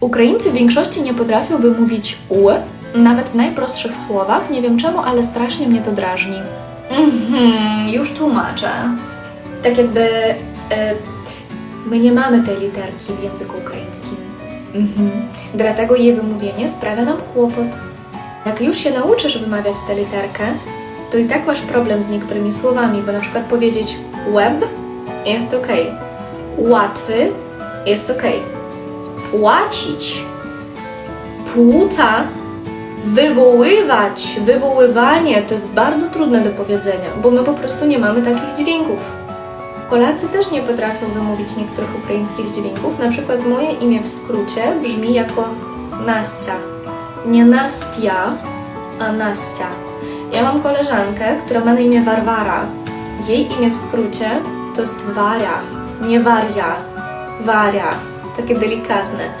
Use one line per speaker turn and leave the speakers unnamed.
Ukraińcy w większości nie potrafią wymówić u, nawet w najprostszych słowach. Nie wiem czemu, ale strasznie mnie to drażni. Mhm, już tłumaczę. Tak jakby e, my nie mamy tej literki w języku ukraińskim. Mhm. Dlatego jej wymówienie sprawia nam kłopot. Jak już się nauczysz wymawiać tę literkę, to i tak masz problem z niektórymi słowami, bo na przykład powiedzieć web jest ok, łatwy jest ok, płacić, płuca, wywoływać, wywoływanie to jest bardzo trudne do powiedzenia, bo my po prostu nie mamy takich dźwięków. Polacy też nie potrafią wymówić niektórych ukraińskich dźwięków. Na przykład moje imię w skrócie brzmi jako Nastia. Nie Nastia, a Nastia. Ja mam koleżankę, która ma na imię Warwara. Jej imię w skrócie to jest Waria, nie Waria. Waria. так и деликатно.